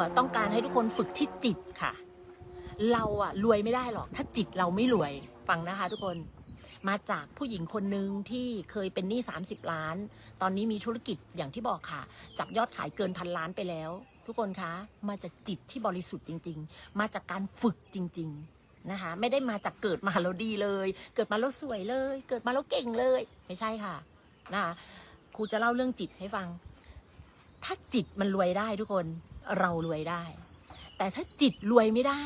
อะต้องการให้ทุกคนฝึกที่จิตค่ะ เราอะรวยไม่ได้หรอก ถ้าจิตเราไม่รวยฟังนะคะ ทุกคนมาจากผู้หญิงคนหนึ่งที่เคยเป็นหนี้ 30 ล้าน ตอนนี้มีธุรกิจอย่างที่บอกค่ะ จับยอดขายเกินพันล้านไปแล้ว ทุกคนคะ มาจากจิตที่บริสุทธิ์จริง ๆ มาจากการฝึกจริง ๆนะคะ ไม่ได้มาจากเกิดมาแล้วดีเลย เกิดมาแล้วสวยเลย เกิดมาแล้วเก่งเลย ไม่ใช่ค่ะนะคะครูจะเล่าเรื่องจิตให้ฟัง ถ้าจิตมันรวยได้ทุกคน เรารวยได้ แต่ถ้าจิตรวยไม่ได้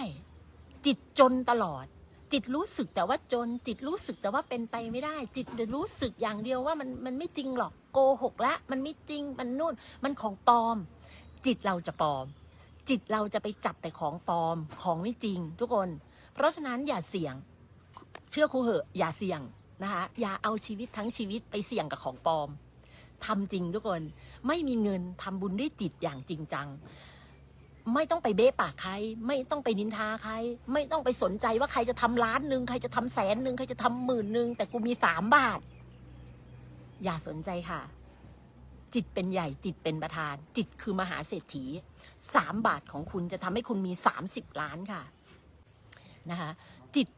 จิตจนตลอด จิตรู้สึกแต่ว่าจน จิตรู้สึกแต่ว่าเป็นไปไม่ได้ จิตรู้สึกอย่างเดียวว่ามันมันไม่จริงหรอกโกหกละมันไม่จริงมันนู่นมันของปลอม จิตเราจะปลอม จิตเราจะไปจับแต่ของปลอมของไม่จริง ทุกคน เพราะฉะนั้นอย่าเสี่ยง เชื่อครูเหอะ อย่าเสี่ยงนะคะอย่าเอาชีวิตทั้งชีวิตไปเสี่ยงกับของปลอมทำจริงทุกคนไม่มีเงินทำบุญด้วยจิตอย่างจริงจัง ไม่ต้องไปเบ้ปากใคร ไม่ต้องไปนินทาใคร ไม่ต้องไปสนใจว่าใครจะทำล้านหนึ่งใครจะทำแสนหนึ่งใครจะทำหมื่นหนึ่งแต่กูมีสามบาท อย่าสนใจค่ะ จิตเป็นใหญ่จิตเป็นประธาน จิตคือมหาเศรษฐีสามบาทของคุณจะทำให้คุณมีสามสิบล้านค่ะนะคะจิต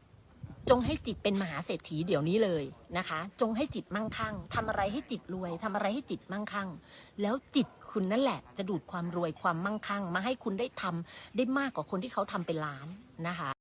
งให้จิตเป็นมหาเศรษฐีเดี๋ยวนี้เลยนะคะ จงให้จิตมั่งคั่งทำอะไรให้จิตรวยทำอะไรให้จิตมั่งคั่ง แล้วจิตคุณนั่นแหละ จะดูดความรวยความมั่งคั่ง มาให้คุณได้ทำได้มากกว่าคนที่เขาทำเป็นล้านนะคะ